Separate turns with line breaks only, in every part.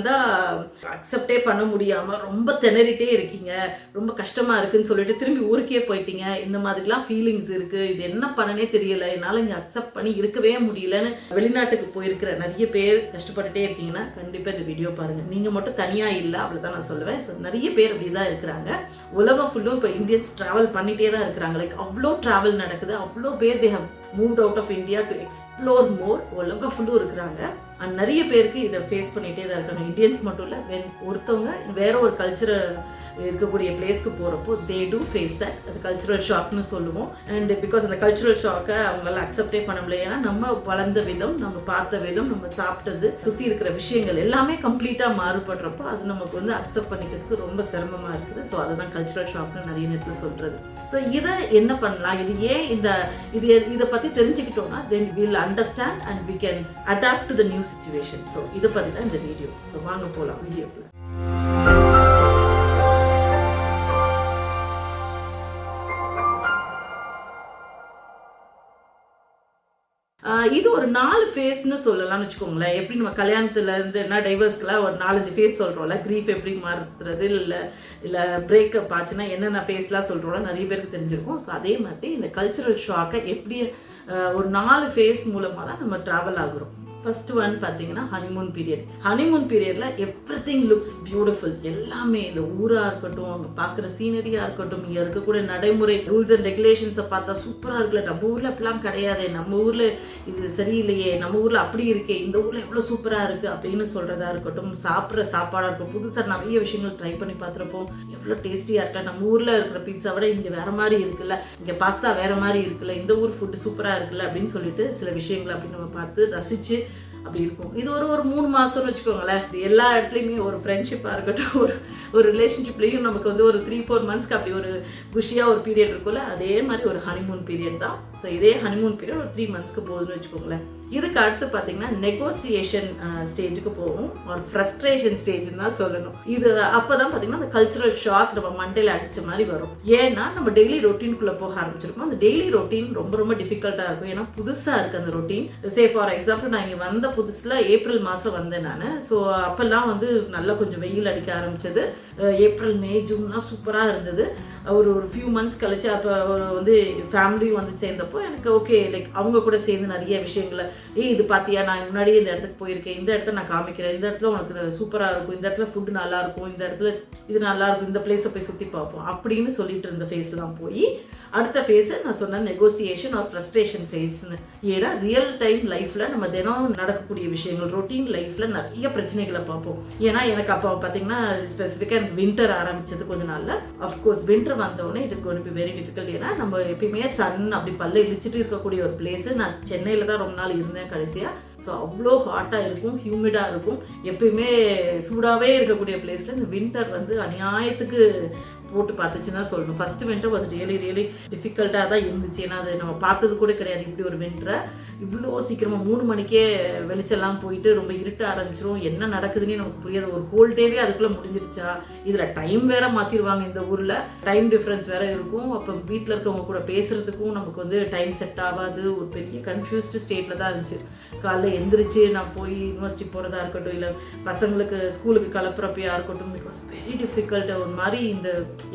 வந்தால் அக்செப்டே பண்ண முடியாமல் ரொம்ப திணறிட்டே இருக்கீங்க. ரொம்ப கஷ்டமாக இருக்குன்னு சொல்லிட்டு திரும்பி ஊருக்கே போயிட்டீங்க. இந்த மாதிரிலாம் ஃபீலிங்ஸ் இருக்குது இது என்ன பண்ணனே தெரியல. என்னால் இங்கே அக்செப்ட் பண்ணி இருக்கவே முடியலன்னு வெளிநாட்டுக்கு போயிருக்கிற நிறைய பேர் கஷ்டப்பட்டுட்டே இருக்கீங்கன்னா கண்டிப்பாக இந்த வீடியோ பாருங்கள் நீங்கள் மட்டும் தனியாக இல்லை அவ்வளோதான் நான் சொல்லுவேன். நிறைய பேர் அப்படி தான் இருக்கிறாங்க. உலகம் ஃபுல்லும் இப்போ இந்தியன்ஸ் ட்ராவல் பண்ணிகிட்டே தான் இருக்கிறாங்க. லைக் அவ்வளோ ட்ராவல் நடக்குது. அவ்வளோ பேர் they have move out of India to explore more உலகம் ஃபுல்லும் இருக்கிறாங்க. அண்ட் நிறைய பேருக்கு இதை ஃபேஸ் பண்ணிகிட்டே தான் இருக்காங்க. இந்தியன்ஸ் மட்டும் இல்லை வென் ஒருத்தவங்க வேற ஒரு கல்ச்சரை இருக்கக்கூடிய பிளேஸ்க்கு போகிறப்போ தே டூ ஃபேஸ் தட் அது கல்ச்சுரல் ஷாக்னு சொல்லுவோம். அண்ட் பிகாஸ் அந்த கல்ச்சுரல் ஷாக்கை அவங்களால அக்செப்டே பண்ண முடியல ஏன்னா நம்ம வளர்ந்த விதம் நம்ம பார்த்த விதம் நம்ம சாப்பிட்டது சுற்றி இருக்கிற விஷயங்கள் எல்லாமே கம்ப்ளீட்டாக மாறுபடுறப்போ அது நமக்கு வந்து அக்செப்ட் பண்ணிக்கிறதுக்கு ரொம்ப சிரமமாக இருக்குது. ஸோ அதுதான் கல்ச்சுரல் ஷாக்னு நிறைய நேரத்தில் சொல்கிறது ஸோ இதை என்ன பண்ணலாம்? இது ஏன் இந்த இது இதை பற்றி தெரிஞ்சுக்கிட்டோம்னா then will understand and we can adapt to the new situation so இதை பற்றி தான் இந்த வீடியோ ஸோ வாங்க போகலாம் வீடியோக்குள்ள இது ஒரு நாலு ஃபேஸ்னு சொல்லலாம்னு வச்சுக்கோங்களேன். எப்படி நம்ம கல்யாணத்தில் இருந்து என்ன டைவர்ஸ்க்குலாம் ஒரு நாலஞ்சு ஃபேஸ் சொல்கிறோம்ல க்ரீஃப் எப்படி மாறுறது? இல்லை இல்லை பிரேக்கப் ஆச்சுன்னா என்னென்ன ஃபேஸ்லாம் சொல்கிறோம்ல நிறைய பேருக்கு தெரிஞ்சிருக்கும். ஸோ அதே மாதிரி இந்த கல்ச்சுரல் ஷாக்கை எப்படி ஒரு நாலு ஃபேஸ் மூலமாக தான் நம்ம ட்ராவல் ஆகுறோம். ஃபர்ஸ்ட் ஒன் பார்த்தீங்கன்னா ஹனிமூன் பீரியட் ஹனிமூன் பீரியட்ல எவ்ரி திங் லுக்ஸ் பியூட்டிஃபுல் எல்லாமே இந்த ஊராக இருக்கட்டும் அங்கே பார்க்குற சீனரியாக இருக்கட்டும் இங்கே இருக்கக்கூடிய நடைமுறை ரூல்ஸ் அண்ட் ரெகுலேஷன்ஸை பார்த்தா சூப்பராக இருக்குல்ல. நம்ம ஊரில் அப்படிலாம் கிடையாதே. நம்ம ஊரில் இது சரியில்லையே. நம்ம ஊரில் அப்படி இருக்கே. இந்த ஊரில் எவ்வளோ சூப்பராக இருக்குது அப்படின்னு சொல்கிறதா இருக்கட்டும் சாப்பிட்ற சாப்பாடாக இருக்கட்டும் புதுசாக நிறைய விஷயங்கள் ட்ரை பண்ணி பார்த்துருப்போம். எவ்வளோ டேஸ்டியாக இருக்கா? நம்ம ஊரில் இருக்கிற பீட்சா விட இங்கே வேற மாதிரி இருக்குல்ல. இங்கே பாஸ்தா வேற மாதிரி இருக்குல்ல. இந்த ஊர் ஃபுட்டு சூப்பராக இருக்குல்ல அப்படின்னு சொல்லிட்டு சில விஷயங்களை அப்படி நம்ம பார்த்து ரசித்து அப்படி இருக்கும். இது ஒரு ஒரு மூணு மாதம்னு வச்சுக்கோங்களேன். இது எல்லா இடத்துலையுமே ஒரு ஃப்ரெண்ட்ஷிப்பாக இருக்கட்டும் ஒரு ஒரு ரிலேஷன்ஷிப்லேயும் நமக்கு வந்து ஒரு த்ரீ ஃபோர் மந்த்ஸ்க்கு அப்படி ஒரு குஷியாக ஒரு பீரியட் இருக்கும்ல அதே மாதிரி ஒரு ஹனிமூன் பீரியட் தான் ஸோ இதே ஹனிமூன் பீரியட் ஒரு த்ரீ மந்த்ஸ்க்கு போகுதுன்னு வச்சுக்கோங்களேன். இதுக்கு அடுத்து பார்த்தீங்கன்னா நெகோசியேஷன் ஸ்டேஜுக்கு போகும். ஒரு ஃப்ரஸ்ட்ரேஷன் ஸ்டேஜ்னு தான் சொல்லணும். இது அப்போ தான் பார்த்தீங்கன்னா அந்த கல்ச்சுரல் ஷாக் நம்ம மண்டையில் அடித்த மாதிரி வரும். ஏன்னா நம்ம டெய்லி ரொட்டீனுக்குள்ளே போக ஆரம்பிச்சிருக்கோம். அந்த டெய்லி ரொட்டீன் ரொம்ப ரொம்ப டிஃபிகல்ட்டாக இருக்கும். ஏன்னா புதுசாக இருக்குது அந்த ரொட்டீன் சே ஃபார் எக்ஸாம்பிள் நான் இங்கே வந்த புதுசில் ஏப்ரல் மாதம் வந்தேன் நான். ஸோ அப்போல்லாம் வந்து நல்லா கொஞ்சம் வெயில் அடிக்க ஆரம்பிச்சது. ஏப்ரல் மே ஜூன்லாம் சூப்பராக இருந்தது. ஒரு ஒரு ஃபியூ மந்த்ஸ் கழிச்சு அப்போ வந்து ஃபேமிலியும் வந்து சேர்ந்த சேர்ந்தப்போ எனக்கு ஓகே லைக் அவங்க கூட சேர்ந்து நிறைய விஷயங்களை ஏய் இது பார்த்தியா நான் முன்னாடியே இந்த இடத்துக்கு போயிருக்கேன். இந்த இடத்த நான் காமிக்கிறேன். இந்த இடத்துல உனக்கு சூப்பராக இருக்கும். இந்த இடத்துல ஃபுட்டு நல்லா இருக்கும் இந்த இடத்துல இது நல்லாயிருக்கும். இந்த பிளேஸை போய் சுற்றி பார்ப்போம். அப்படின்னு சொல்லிட்டு இருந்த ஃபேஸ்லாம் போய் அடுத்த ஃபேஸை நான் சொன்ன நெகோசியேஷன் ஆர் ஃப்ரஸ்ட்ரேஷன் ஃபேஸ்னு ஏன்னா ரியல் டைம் லைஃப்பில் நம்ம தினம் நடக்கக்கூடிய விஷயங்கள் ரொட்டீன் லைஃப்பில் நிறைய பிரச்சனைகளை பார்ப்போம். ஏன்னா எனக்கு அப்போ பார்த்தீங்கன்னா ஸ்பெசிஃபிக்காக எனக்கு வின்டர் ஆரம்பிச்சது கொஞ்ச நாளில். அஃப்கோர்ஸ் வின்டர் வந்தோடனே it is gonna be very difficult ஏன்னா நம்ம எப்பயுமே சன் அப்படி பல்ல இடிச்சிட்டு இருக்கக்கூடிய ஒரு பிளேஸு நான் சென்னையில் தான் ரொம்ப நாள் இருந்தேன் கடைசியாக ஸோ அவ்வளோ ஹாட்டாக இருக்கும் ஹியூமிடாக இருக்கும். எப்பயுமே சூடாகவே இருக்கக்கூடிய பிளேஸில் இந்த வின்டர் வந்து அநியாயத்துக்கு போட்டு பார்த்துச்சுன்னா சொல்லணும். First winter was really really டிஃபிகல்ட்டாக தான் இருந்துச்சு. ஏன்னா அது நம்ம பார்த்தது கூட கிடையாது இப்படி ஒரு வின்டரை இவ்வளோ சீக்கிரமாக மூணு மணிக்கே வெளிச்செல்லாம் போயிட்டு ரொம்ப இருட்ட ஆரம்பிச்சிரும். என்ன நடக்குதுன்னே நமக்கு புரியாது. ஒரு ஹோல் டேவே அதுக்குள்ளே முடிஞ்சிருச்சா? இதில் டைம் வேற மாற்றிடுவாங்க இந்த ஊரில். டைம் டிஃப்ரென்ஸ் வேற இருக்கும். அப்போ வீட்டில் இருக்கவங்க கூட பேசுகிறதுக்கும் நமக்கு வந்து டைம் செட் ஆகாது. ஒரு பெரிய கன்ஃபியூஸ்டு ஸ்டேட்டில் தான் இருந்துச்சு. காலைல எந்திரிச்சு நான் போய் யூனிவர்சிட்டி போகிறதா இருக்கட்டும் இல்லை பசங்களுக்கு ஸ்கூலுக்கு கிளப்புறப்பையா இருக்கட்டும் இட் வாஸ் வெரி டிஃபிகல்ட் ஒரு மாதிரி இந்த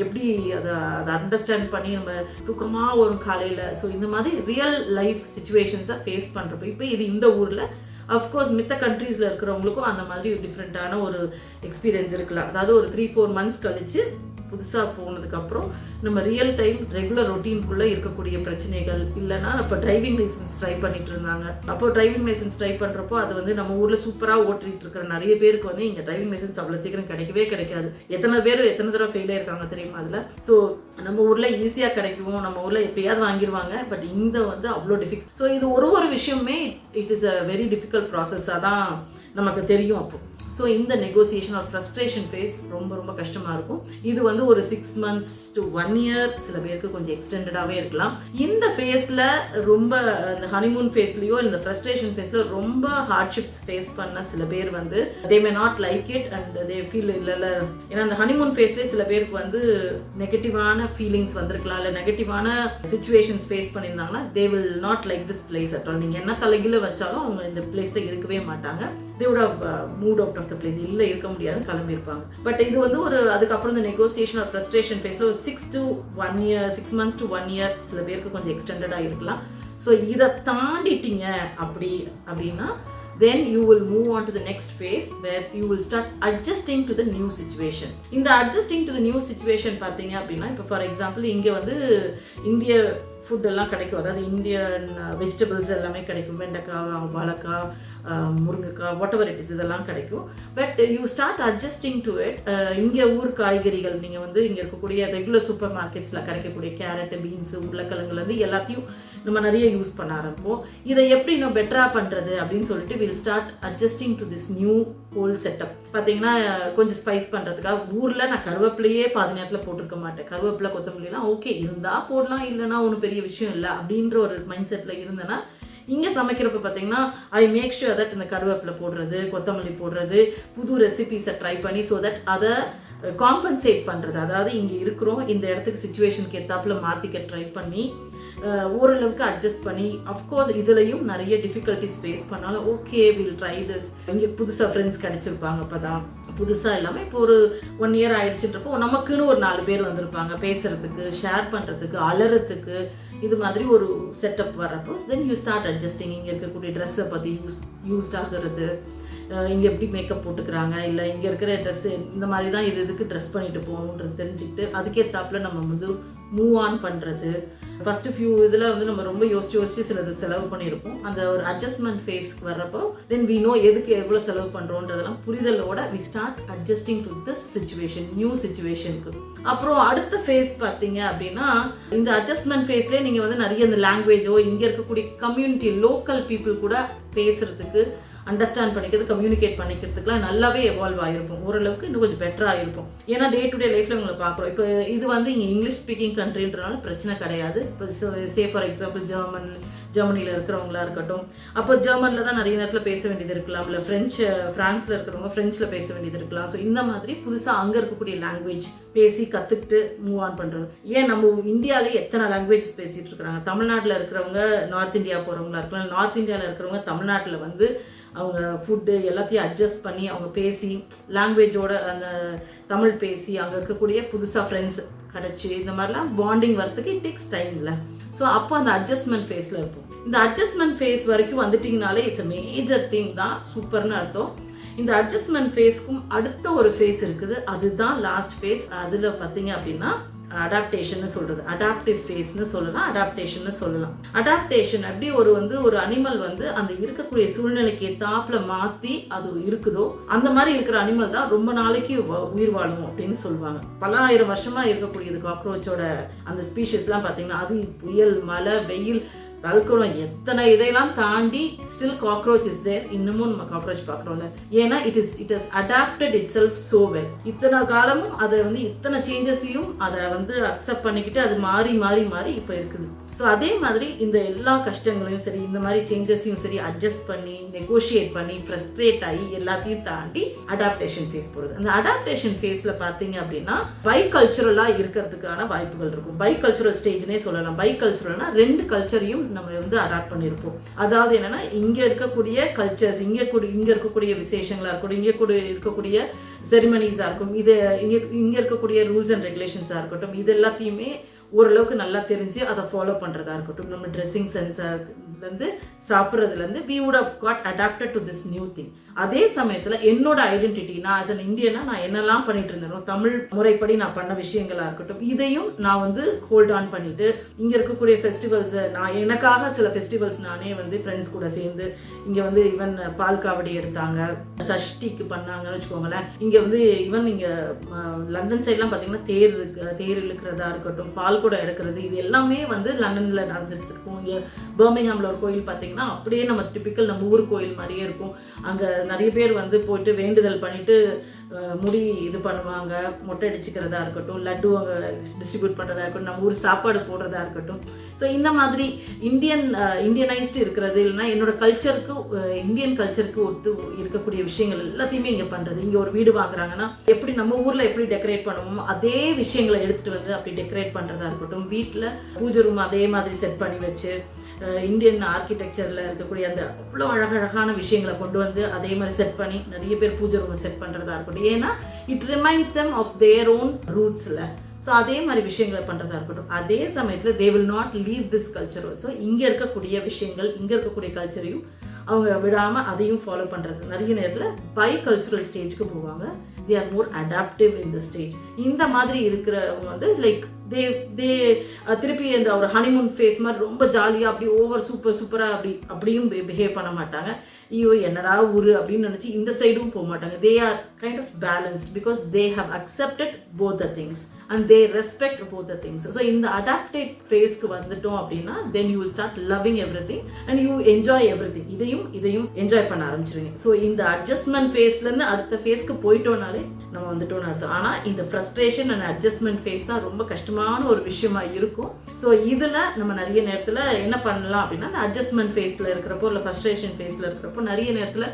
எப்படி அதை அதை அண்டர்ஸ்டாண்ட் பண்ணி நம்ம தூக்கமாக வரும் காலையில். ஸோ இந்த மாதிரி ரியல் லைஃப் சுச்சுவேஷன்ஸை ஃபேஸ் பண்ணுறப்போ இப்போ இது இந்த ஊரில் அஃப்கோர்ஸ் மித்த கண்ட்ரீஸில் இருக்கிறவங்களுக்கும் அந்த மாதிரி டிஃப்ரெண்ட்டான ஒரு எக்ஸ்பீரியன்ஸ் இருக்கலாம். அதாவது ஒரு த்ரீ ஃபோர் மந்த்ஸ் கழித்து புதுசாக போனதுக்கப்புறம் நம்ம ரியல் டைம் ரெகுலர் ரொட்டீனுக்குள்ளே இருக்கக்கூடிய பிரச்சனைகள் இல்லைனா இப்போ டிரைவிங் லைசன்ஸ் ட்ரை பண்ணிட்டு இருந்தாங்க. அப்போ டிரைவிங் லைசன்ஸ் ட்ரை பண்ணுறப்போ அது வந்து நம்ம ஊரில் சூப்பராக ஓட்டிட்டு இருக்கிற நிறைய பேருக்கு வந்து இங்கே டிரைவிங் லைசன்ஸ் அவ்வளோ சீக்கிரம் கிடைக்கவே கிடைக்காது. எத்தனை பேர் எத்தனை தடவை ஃபெயில் ஆயிருக்காங்க தெரியுமா அதில்? ஸோ நம்ம ஊரில் ஈஸியாக கிடைக்கும். நம்ம ஊரில் எப்படியாவது வாங்கிடுவாங்க பட் இந்த வந்து அவ்வளோ டிஃபிக் ஸோ இது ஒரு ஒரு விஷயமே it is a very difficult ப்ராசஸாக தான் நமக்கு தெரியும் அப்போ. ஸோ இந்த நெகோசியேஷன் ஆர் ஃப்ரஸ்ட்ரேஷன் ஃபேஸ் ரொம்ப ரொம்ப கஷ்டமாக இருக்கும். இது வந்து ஒரு six months to one year சில பேருக்கு கொஞ்சம் எக்ஸ்டெண்டடாகவே இருக்கலாம். இந்த ஃபேஸில் ரொம்ப இந்த ஹனிமூன் ஃபேஸ்லேயோ இந்த ஃப்ரஸ்ட்ரேஷன் ஃபேஸில் ரொம்ப ஹார்ட்ஷிப்ஸ் ஃபேஸ் பண்ண சில பேர் வந்து they may not like it and they feel இல்லைல்ல ஏன்னா அந்த ஹனிமூன் ஃபேஸ்லேயே சில பேருக்கு வந்து நெகட்டிவான ஃபீலிங்ஸ் வந்திருக்கலாம் இல்லை நெகட்டிவான சுச்சுவேஷன்ஸ் ஃபேஸ் பண்ணியிருந்தாங்கன்னா they will not like this place at all நீங்கள் என்ன தலைகீழ வச்சாலும் அவங்க இந்த பிளேஸில் இருக்கவே மாட்டாங்க. They moved out of the place இல்லை இருக்க முடியாது கிளம்பியிருப்பாங்க. பட் இது வந்து ஒரு அதுக்கப்புறம் இந்த நெகோசியேஷன் ஆர் ஃப்ரஸ்ட்ரேஷன் ஃபேஸில் ஒரு six to one year six months to one year சில பேருக்கு கொஞ்சம் எக்ஸ்டெண்டடாக இருக்கலாம் ஸோ இதை தாண்டிட்டீங்க அப்படி அப்படின்னா then you will move on to the next phase where you will start adjusting to the new situation இந்த adjusting to the new situation பார்த்தீங்க அப்படின்னா இப்போ ஃபார் எக்ஸாம்பிள் இங்கே வந்து இந்திய ஃபுட்டெல்லாம் கிடைக்கும். அதாவது இந்தியன் வெஜிடபிள்ஸ் uh, எல்லாமே கிடைக்கும். வெண்டைக்காய் வாழைக்காய் uh, முருங்கைக்காய் வாட் எவர் இட் இஸ் இதெல்லாம் கிடைக்கும். But you start adjusting to it இங்கே ஊர் காய்கறிகள் நீங்கள் வந்து இங்கே இருக்கக்கூடிய ரெகுலர் சூப்பர் மார்க்கெட்ஸில் கிடைக்கக்கூடிய கேரட்டு பீன்ஸு உருளைக்கிழங்குலேருந்து எல்லாத்தையும் நம்ம நிறைய யூஸ் பண்ண ஆரம்பிப்போம். இதை எப்படி இன்னும் பெட்டராக பண்ணுறது அப்படின்னு சொல்லிட்டு will start adjusting to this new whole setup பார்த்தீங்கன்னா கொஞ்சம் ஸ்பைஸ் பண்ணுறதுக்காக ஊரில் நான் கருவேப்பிலையே பாதி நேரத்தில் போட்டிருக்க மாட்டேன். கருவேப்பிலை கொத்தமல்லிலாம் ஓகே இருந்தால் போடலாம் இல்லைனா ஒன்றும் பெரிய விஷயம் இல்லை அப்படின்ற ஒரு மைண்ட் செட்டில் இருந்தேன்னா இங்கே சமைக்கிறப்ப பார்த்தீங்கன்னா ஐ மேக் ஷுர் தட் இந்த கருவேப்பிலை போடுறது கொத்தமல்லி போடுறது புது ரெசிபிஸை ட்ரை பண்ணி ஸோ தட் அதை காம்பன்சேட் பண்ணுறது அதாவது இங்கே இருக்கிறோம் இந்த இடத்துக்கு சுச்சுவேஷனுக்கு ஏற்றாப்புல மாற்றிக்க ட்ரை பண்ணி ஓரளவுக்கு அட்ஜஸ்ட் பண்ணி அஃப்கோர்ஸ் இதுலையும் நிறைய டிஃபிகல்ட்டிஸ் ஃபேஸ் பண்ணாலும் ஓகே வில் ட்ரை திஸ் இங்கே புதுசாக ஃப்ரெண்ட்ஸ் கிடச்சிருப்பாங்க இப்போ தான் புதுசாக இல்லாமல் இப்போ ஒரு ஒன் இயர் ஆயிடுச்சுன்றப்போ நமக்குன்னு ஒரு நாலு பேர் வந்திருப்பாங்க. பேசுகிறதுக்கு ஷேர் பண்ணுறதுக்கு அலறதுக்கு இது மாதிரி ஒரு செட்டப் வரப்போ தென் யூ ஸ்டார்ட் அட்ஜஸ்டிங் இங்கே இருக்கக்கூடிய ட்ரெஸ்ஸை பற்றி யூஸ் யூஸ்ட் ஆகிறது இங்கே எப்படி மேக்கப் போட்டுக்கிறாங்க? இல்லை இங்கே இருக்கிற ட்ரெஸ்ஸு இந்த மாதிரி தான் இது இதுக்கு ட்ரெஸ் பண்ணிட்டு போகணுன்றது தெரிஞ்சுக்கிட்டு அதுக்கேற்றாப்புல நம்ம வந்து மூவ் ஆன் பண்ணுறது ஃபஸ்ட்டு ஃபியூ இதில் வந்து நம்ம ரொம்ப யோசிச்சு யோசிச்சு சிலது செலவு பண்ணியிருப்போம். அந்த ஒரு அட்ஜஸ்ட்மெண்ட் ஃபேஸ்க்கு வர்றப்போ தென் வி நோ எதுக்கு எவ்வளோ செலவு பண்ணுறோன்றதெல்லாம் புரிதலோட we start adjusting to this situation new சுச்சுவேஷனுக்கு அப்புறம் அடுத்த ஃபேஸ் பார்த்தீங்க அப்படின்னா இந்த அட்ஜஸ்ட்மெண்ட் ஃபேஸ்லேயே நீங்கள் வந்து நிறைய இந்த லாங்குவேஜோ இங்கே இருக்கக்கூடிய கம்யூனிட்டி லோக்கல் பீப்புள் கூட பேசுறதுக்கு அண்டர்ஸ்டாண்ட் பண்ணிக்கிறது கம்யூனிகேட் பண்ணிக்கிறதுக்குலாம் நல்லாவே எவால்வ் ஆகிருப்போம் ஓரளவுக்கு இன்னும் கொஞ்சம் பெட்டராக இருக்கும் ஏன்னா டே டு டே லைஃப்பில் உங்களை பார்க்குறோம். இப்போ இது வந்து இங்கே இங்கிலீஷ் ஸ்பீக்கிங் கண்ட்ரின்றனால பிரச்சனை கிடையாது. இப்போ சே ஃபார் எக்ஸாம்பிள் ஜெர்மன் ஜெர்மனியில் இருக்கிறவங்களா இருக்கட்டும். அப்போ ஜெர்மனில் தான் நிறைய நேரத்தில் பேச வேண்டியது இருக்கலாம். இல்லை ஃப்ரெஞ்சு ஃப்ரான்ஸில் இருக்கிறவங்க ஃப்ரெஞ்சில் பேச வேண்டியது இருக்கலாம். ஸோ இந்த மாதிரி புதுசாக அங்கே இருக்கக்கூடிய லாங்குவேஜ் பேசி கற்றுக்கிட்டு மூவ் ஆன் பண்ணுறது ஏன் நம்ம இந்தியாவிலே எத்தனை லாங்குவேஜஸ் பேசிகிட்டு இருக்கிறாங்க? தமிழ்நாட்டில் இருக்கிறவங்க நார்த் இந்தியா போகிறவங்களா இருக்கலாம். நார்த் இந்தியாவில் இருக்கிறவங்க தமிழ்நாட்டில் வந்து அவங்க ஃபுட்டு எல்லாத்தையும் அட்ஜஸ்ட் பண்ணி அவங்க பேசி லாங்குவேஜோட அந்த தமிழ் பேசி அங்கே இருக்கக்கூடிய புதுசாக ஃப்ரெண்ட்ஸ் கிடச்சி இந்த மாதிரிலாம் பாண்டிங் வரதுக்கு இட் டேக்ஸ் டைம் ஸோ அப்போ அந்த அட்ஜஸ்ட்மெண்ட் ஃபேஸில் இருப்போம். இந்த அட்ஜஸ்ட்மெண்ட் ஃபேஸ் வரைக்கும் வந்துட்டிங்கனாலே இட்ஸ் a மேஜர் திங் தான் சூப்பர்னு அர்த்தம். இந்த அட்ஜஸ்ட்மெண்ட் ஃபேஸ்க்கும் அடுத்த ஒரு ஃபேஸ் இருக்குது. அதுதான் லாஸ்ட் ஃபேஸ் அதில் பார்த்தீங்க அப்படின்னா அடாப்டேஷன் சொல்றது. அடாப்டிவ் ஃபேஸ்னு சொல்லலாம் அடாப்டேஷன் சொல்லலாம். அடாப்டேஷன் அப்படி ஒரு வந்து ஒரு அனிமல் வந்து அந்த இருக்கக்கூடிய சூழ்நிலைக்கு ஏத்தாப்புல மாத்தி அது இருக்குதோ அந்த மாதிரி இருக்கிற அனிமல் தான் ரொம்ப நாளைக்கு உயிர் வாழும் அப்படின்னு சொல்லுவாங்க. பல ஆயிரம் வருஷமா இருக்கக்கூடியது காக்ரோச்சோட அந்த ஸ்பீஷஸ்லாம் பார்த்தீங்கன்னா அது புயல் மழை வெயில் வல்குளம் எத்தனை இதையெல்லாம் தாண்டி ஸ்டில் காக்ரோச் இஸ் தேர் இன்னமும் நம்ம காக்ரோச் பார்க்குறோம்ல. ஏன்னா it is it is adapted itself so well இத்தனை காலமும் அதை வந்து இத்தனை சேஞ்சஸையும் அதை வந்து அக்செப்ட் பண்ணிக்கிட்டு அது மாறி மாறி மாறி இப்போ இருக்குது. ஸோ அதே மாதிரி இந்த எல்லா கஷ்டங்களையும் சரி இந்த மாதிரி சேஞ்சஸையும் சரி அட்ஜஸ்ட் பண்ணி நெகோஷியேட் பண்ணி ஃப்ரஸ்ட்ரேட் ஆகி எல்லாத்தையும் தாண்டி அடாப்டேஷன் ஃபேஸ் போகிறது அந்த அடாப்டேஷன் ஃபேஸில் பார்த்தீங்க அப்படின்னா பை கல்ச்சுரலாக இருக்கிறதுக்கான வாய்ப்புகள் இருக்கும். பை கல்ச்சுரல் ஸ்டேஜ்னே சொல்லலாம். பை கல்ச்சுரல்னா ரெண்டு கல்ச்சரையும் நம்ம வந்து அடாப்ட் பண்ணியிருப்போம். அதாவது என்னன்னா இங்கே இருக்கக்கூடிய கல்ச்சர்ஸ் இங்கே கூட இங்கே இருக்கக்கூடிய விசேஷங்களாக இருக்கட்டும் இங்கே கூட இருக்கக்கூடிய செரிமனிஸாக இருக்கும் இது இங்கே இங்கே இருக்கக்கூடிய ரூல்ஸ் அண்ட் ரெகுலேஷன்ஸாக இருக்கட்டும் இது எல்லாத்தையுமே ஓரளவுக்கு நல்லா தெரிஞ்சு அதை ஃபாலோ பண்ணுறதா இருக்கட்டும். நம்ம ட்ரெஸ்ஸிங் சென்ஸ்லேருந்து சாப்பிட்றதுலேருந்து we would have got adapted to this new thing அதே சமயத்தில் என்னோட ஐடென்டிட்டி நான் ஆஸ் அன் இந்தியனா நான் என்னெல்லாம் பண்ணிட்டு இருந்தேனோ தமிழ் முறைப்படி நான் பண்ண விஷயங்களாக இருக்கட்டும் இதையும் நான் வந்து ஹோல்ட் ஆன் பண்ணிட்டு இங்கே இருக்கக்கூடிய ஃபெஸ்டிவல்ஸை நான் எனக்காக சில ஃபெஸ்டிவல்ஸ் நானே வந்து ஃப்ரெண்ட்ஸ் கூட சேர்ந்து இங்கே வந்து ஈவன் பால் காவடி எடுத்தாங்க சஷ்டிக்கு பண்ணாங்கன்னு வச்சுக்கோங்களேன் இங்கே வந்து ஈவன் இங்கே லண்டன் சைட்லாம் பார்த்தீங்கன்னா தேர் இருக்கு தேர் இழுக்கிறதா இருக்கட்டும் பால் கூட எடுக்கிறது. இது எல்லாமே வந்து லண்டனில் நடந்துட்டு இருக்கும் இங்கே பர்மிங்ஹாமில் ஒரு கோயில் பார்த்தீங்கன்னா அப்படியே நம்ம டிபிக்கல் நம்ம ஊர் கோயில் மாதிரியே இருக்கும். அங்கே நிறைய பேர் வந்து போயிட்டு வேண்டுதல் பண்ணிட்டு முடி இது பண்ணுவாங்க. மொட்டை அடிச்சுக்கிறதா இருக்கட்டும் லட்டு அங்கே டிஸ்ட்ரிபியூட் பண்ணுறதா இருக்கட்டும் நம்ம ஊர் சாப்பாடு போடுறதா இருக்கட்டும். ஸோ இந்த மாதிரி இந்தியன் இந்தியனைஸ்டு இருக்கிறது இல்லைன்னா என்னோட கல்ச்சருக்கு இந்தியன் கல்ச்சருக்கு ஒத்து இருக்கக்கூடிய விஷயங்கள் எல்லாத்தையுமே இங்கே பண்ணுறது இங்கே ஒரு வீடு வாங்குறாங்கன்னா எப்படி நம்ம ஊரில் எப்படி டெக்கரேட் பண்ணுவோமோ அதே விஷயங்களை எடுத்துகிட்டு வந்து அப்படி டெக்கரேட் பண்ணுறதா இருக்கட்டும் வீட்டில் பூஜை ரூம் அதே மாதிரி செட் பண்ணி வச்சு இந்தியன் ஆர்கிடெக்சரில் இருக்கக்கூடிய அந்த அவ்வளோ அழகழகான விஷயங்களை கொண்டு வந்து அதே மாதிரி செட் பண்ணி நிறைய பேர் பூஜை ரூமை செட் பண்ணுறதா இருக்கட்டும். ஏன்னா it reminds them of their own ரூட்ஸில் so அதே மாதிரி விஷயங்களை பண்ணுறதா இருக்கட்டும். அதே சமயத்தில் they will not leave this culture so இங்கே இருக்கக்கூடிய விஷயங்கள் இங்கே இருக்கக்கூடிய கல்ச்சரையும் அவங்க விடாமல் அதையும் ஃபாலோ பண்ணுறது நிறைய நேரத்தில் பை கல்ச்சுரல் ஸ்டேஜ்க்கு போவாங்க. They are more adaptive in the stage இந்த மாதிரி இருக்கிறவங்க வந்து லைக் தே தே திருப்பி அந்த ஒரு ஹனிமூன் ஃபேஸ் மாதிரி ரொம்ப ஜாலியாக அப்படி ஓவர் சூப்பர் சூப்பராக அப்படி அப்படியும் பிஹேவ் பண்ண மாட்டாங்க. ஐயோ என்னடா ஊரு அப்படின்னு நினச்சி இந்த சைடும் போக மாட்டாங்க. They are kind of balanced because they have accepted both the things and they respect both the things so இந்த அடாப்டேட் ஃபேஸ்க்கு வந்துட்டோம் அப்படின்னா then you will start loving everything and you enjoy everything இதையும் இதையும் என்ஜாய் பண்ண ஆரம்பிச்சிருவீங்க. So இந்த adjustment ஃபேஸ்லேருந்து அடுத்த ஃபேஸ்க்கு போயிட்டோம்னாலே நம்ம வந்துட்டோம்னு அர்த்தம். ஆனால் இந்த ஃப்ரஸ்ட்ரேஷன் அண்ட் அட்ஜஸ்ட்மெண்ட் ஃபேஸ் தான் ரொம்ப சந்தோஷமான ஒரு விஷயமா இருக்கும். ஸோ இதில் நம்ம நிறைய நேரத்தில் என்ன பண்ணலாம் அப்படின்னா அந்த அட்ஜஸ்ட்மெண்ட் ஃபேஸில் இருக்கிறப்போ இல்லை ஃபஸ்ட்ரேஷன் ஃபேஸில் இருக்கிறப்போ நிறைய நேரத்தில்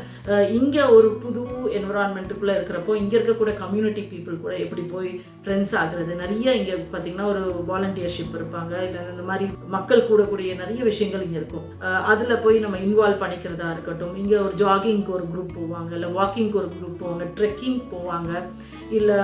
இங்கே ஒரு புது என்விரான்மெண்ட்டுக்குள்ளே இருக்கிறப்போ இங்கே இருக்கக்கூடிய கம்யூனிட்டி பீப்புள் கூட எப்படி போய் ஃப்ரெண்ட்ஸ் ஆகுறது? நிறைய இங்கே பார்த்தீங்கன்னா ஒரு வாலண்டியர்ஷிப் இருப்பாங்க. இல்லை இந்த மாதிரி மக்கள் கூடக்கூடிய நிறைய விஷயங்கள் இங்கே இருக்கும். அதில் போய் நம்ம இன்வால்வ் பண்ணிக்கிறதா இருக்கட்டும். இங்கே ஒரு ஜாகிங்க்கு ஒரு குரூப் போவாங்க இல்லை வாக்கிங்க்கு ஒரு குரூப் போவாங்க ட்ரெக்கிங் போவாங்க. இல்லை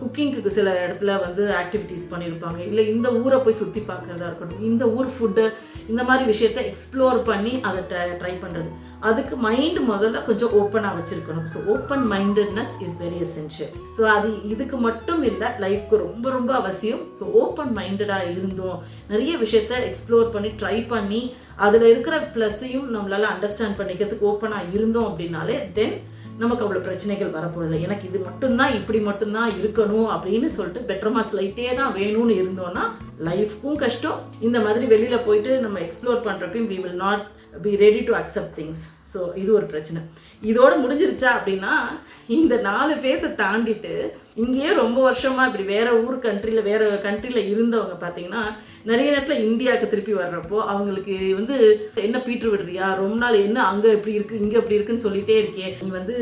குக்கிங்க்கு சில இடத்துல வந்து ஆக்டிவிட்டீஸ் பண்ணியிருப்பாங்க இல்லை இந்த ஊரை போய் சுற்றி பார்க்குறதா இருக்கட்டும் இந்த ஊர் ஃபுட்டு இந்த மாதிரி விஷயத்தை எக்ஸ்ப்ளோர் பண்ணி அதை ட்ரை பண்ணுறது அதுக்கு மைண்டு முதல்ல கொஞ்சம் ஓப்பனாக வச்சுருக்கணும். So open mindedness is very essential so அது இதுக்கு மட்டும் இல்லை லைஃப்க்கு ரொம்ப ரொம்ப அவசியம். ஸோ ஓப்பன் மைண்டடாக இருந்தோம். நிறைய விஷயத்த எக்ஸ்ப்ளோர் பண்ணி ட்ரை பண்ணி அதில் இருக்கிற ப்ளஸ்ஸையும் நம்மளால் அண்டர்ஸ்டாண்ட் பண்ணிக்கிறதுக்கு ஓப்பனாக இருந்தோம் அப்படின்னாலே தென் நமக்கு அவ்வளோ பிரச்சனைகள் வரப்போதில்லை எனக்கு இது மட்டும்தான் இப்படி மட்டும்தான் இருக்கணும் அப்படின்னு சொல்லிட்டு பெட்டர் மாஸ் லைட்டே தான் வேணும்னு இருந்தோம்னா லைஃப்க்கும் கஷ்டம். இந்த மாதிரி வெளியில் போயிட்டு நம்ம explore பண்ணுறப்பையும் we will not be ready to accept things so இது ஒரு பிரச்சனை. இதோட முடிஞ்சிருச்சா அப்படின்னா இந்த நாலு ஃபேஸை தாண்டிட்டு இங்கேயே ரொம்ப வருஷமா இப்படி வேற ஊர் கண்ட்ரியில் வேற கண்ட்ரியில் இருந்தவங்க பார்த்தீங்கன்னா நிறைய நேரத்தில் இந்தியாவுக்கு திருப்பி வர்றப்போ அவங்களுக்கு வந்து என்ன பீட்ரு விடுறியா? ரொம்ப நாள் என்ன அங்கே இப்படி இருக்கு இங்கே இப்படி இருக்குன்னு சொல்லிட்டே இருக்கே. நீ வந்து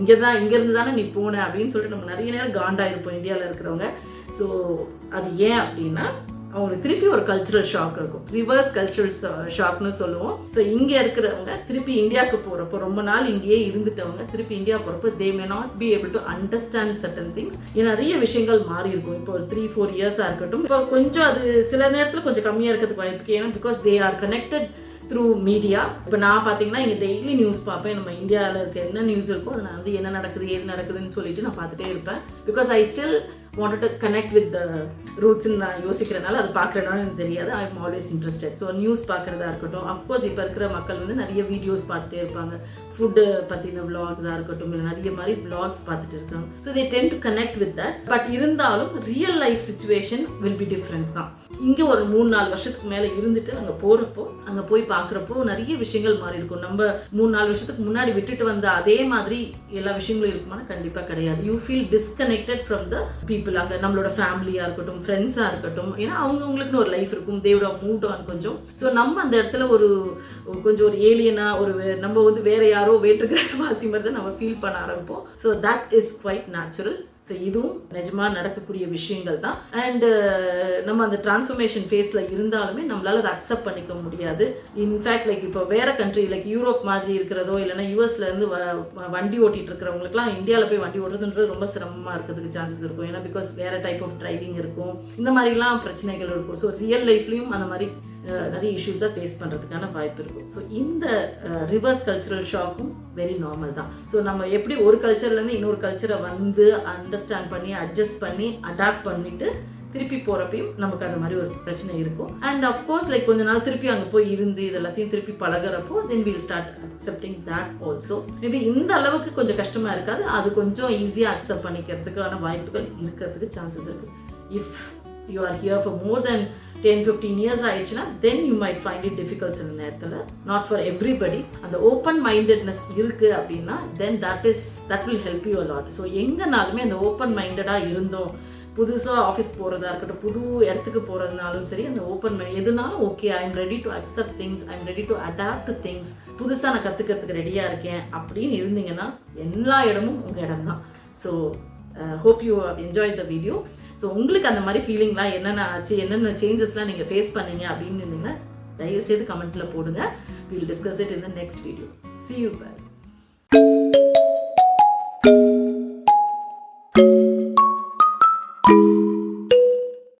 இங்கே தான் இங்கேருந்து தானே நீ போன? அப்படின்னு சொல்லிட்டு நம்ம நிறைய நேரம் காண்டாயிருப்போம் இந்தியாவில் இருக்கிறவங்க. ஸோ அது ஏன் அப்படின்னா அவங்களுக்கு திருப்பி ஒரு கல்ச்சுரல் ஷாக் இருக்கும். ரிவர்ஸ் கல்ச்சுரல் ஷாக்னு சொல்லுவோம். ஸோ இங்கே இருக்கிறவங்க திருப்பி இந்தியாவுக்கு போகிறப்போ ரொம்ப நாள் இங்கேயே இருந்துட்டவங்க திருப்பி இந்தியா போகிறப்போ they may not be able to understand certain things நிறைய விஷயங்கள் மாறி இருக்கும். இப்போ ஒரு த்ரீ ஃபோர் இயர்ஸாக இருக்கட்டும். இப்போ கொஞ்சம் அது சில நேரத்தில் கொஞ்சம் கம்மியாக இருக்கிறதுக்கு வாய்ப்பு ஏன்னா because they are connected through media இப்போ நான் பார்த்தீங்கன்னா இங்கே டெய்லி நியூஸ் பார்ப்பேன். நம்ம இந்தியாவில் இருக்க என்ன நியூஸ் இருக்கோ அதை நான் வந்து என்ன நடக்குது ஏது நடக்குதுன்னு சொல்லிட்டு நான் பார்த்துட்டே இருப்பேன். Because I still wanted to connect with the ரூட்ஸ்ன்னு நான் யோசிக்கிறனால அது பார்க்குறனால எனக்கு தெரியாது. I am always interested so news பார்க்குறதா இருக்கட்டும் அஃப்கோர்ஸ் இப்போ இருக்கிற மக்கள் வந்து நிறைய வீடியோஸ் பார்த்துட்டே இருப்பாங்க. ஃபுட்டு பற்றின விளாக்ஸாக இருக்கட்டும் இல்லை நிறைய மாதிரி விளாக்ஸ் பார்த்துட்டு இருக்காங்க. So they tend to connect with that but இருந்தாலும் real life situation will be different தான். இங்கே ஒரு மூணு நாலு வருஷத்துக்கு மேலே இருந்துட்டு அங்கே போகிறப்போ அங்கே போய் பார்க்குறப்போ நிறைய விஷயங்கள் மாறி இருக்கும். நம்ம மூணு நாலு வருஷத்துக்கு முன்னாடி விட்டுட்டு வந்த அதே மாதிரி எல்லா விஷயங்களும் இருக்குமானா கண்டிப்பாக கிடையாது. You feel disconnected from the people அங்கே நம்மளோட ஃபேமிலியாக இருக்கட்டும் ஃப்ரெண்ட்ஸாக இருக்கட்டும் ஏன்னா அவங்கவுங்களுக்குன்னு ஒரு லைஃப் இருக்கும். தேவோட மூட் ஆன் கொஞ்சம். ஸோ நம்ம அந்த இடத்துல ஒரு கொஞ்சம் ஒரு ஏலியனாக ஒரு வே- நம்ம வந்து வேற யாரோ வேற்றுக்கிற வாசி மாதிரி தான் நம்ம ஃபீல் பண்ண ஆரம்பிப்போம். So that is quite natural so இதுவும் நிஜமாக நடக்கக்கூடிய விஷயங்கள் தான். அண்டு uh, நம்ம அந்த டிரான்ஸ்ஃபர்மேஷன் ஃபேஸில் இருந்தாலுமே நம்மளால் அதை அக்செப்ட் பண்ணிக்க முடியாது. இன்ஃபேக்ட் லைக் இப்போ வேற கண்ட்ரி லைக் யூரோப் மாதிரி இருக்கிறதோ இல்லைன்னா யூஎஸ்லேருந்து வ- வண்டி ஓட்டிட்டு இருக்கிறவங்களுக்குலாம் இந்தியாவில் போய் வண்டி ஓட்டுறதுன்றது ரொம்ப சிரமமாக இருக்கிறதுக்கு சான்சஸ் இருக்கும். ஏன்னா பிகாஸ் வேறு டைப் ஆஃப் டிரைவிங் இருக்கும். இந்த மாதிரிலாம் பிரச்சனைகள் இருக்கும். ஸோ ரியல் லைஃப்லையும் அந்த மாதிரி நிறைய இஷ்யூஸை ஃபேஸ் பண்ணுறதுக்கான வாய்ப்பு இருக்கும். ஸோ இந்த ரிவர்ஸ் கல்ச்சுரல் ஷாக்கும் வெரி நார்மல் தான். ஸோ நம்ம எப்படி ஒரு கல்ச்சர்லேருந்து இன்னொரு கல்ச்சரை வந்து அண்டர்ஸ்டாண்ட் பண்ணி அட்ஜஸ்ட் பண்ணி அடாப்ட் பண்ணிட்டு திருப்பி போகிறப்பையும் நமக்கு அந்த மாதிரி ஒரு பிரச்சனை இருக்கும். அண்ட் அஃப்கோர்ஸ் லைக் கொஞ்ச நாள் திருப்பி அங்கே போய் இருந்து இது எல்லாத்தையும் திருப்பி பழகுறப்போ then will start accepting that also maybe இந்த அளவுக்கு கொஞ்சம் கஷ்டமாக இருக்காது. அது கொஞ்சம் ஈஸியாக அக்செப்ட் பண்ணிக்கிறதுக்கான வாய்ப்புகள் இருக்கிறதுக்கு சான்சஸ் இருக்குது if you are here for more then ten fifteen years ஆயிடுச்சுன்னா then you might find it difficults இந்த நேரத்தில். நாட் ஃபார் எவ்ரிபடி அந்த ஓப்பன் மைண்டட்னஸ் இருக்குது அப்படின்னா then that is that will help you a lot so எங்கேனாலுமே அந்த open மைண்டடாக இருந்தோம். புதுசாக office போகிறதா இருக்கட்டும் புது இடத்துக்கு போகிறதுனாலும் சரி அந்த ஓப்பன் மைண்ட் எதுனாலும் okay I am ready to accept things I am ready to adapt to things புதுசாக நான் கற்றுக்கிறதுக்கு ரெடியாக இருக்கேன் அப்படின்னு இருந்தீங்கன்னா எல்லா இடமும் உங்கள் இடம் தான் so hope you enjoy the video so உங்களுக்கு அந்த மாதிரி ஃபீலிங்லாம் என்னென்ன ஆச்சு என்னென்ன சேஞ்சஸ்லாம் நீங்கள் ஃபேஸ் பண்ணீங்க அப்படின்னு இருந்தீங்கன்னா தயவுசெய்து கமெண்ட்டில் போடுங்க. Will discuss it in the next video see you bye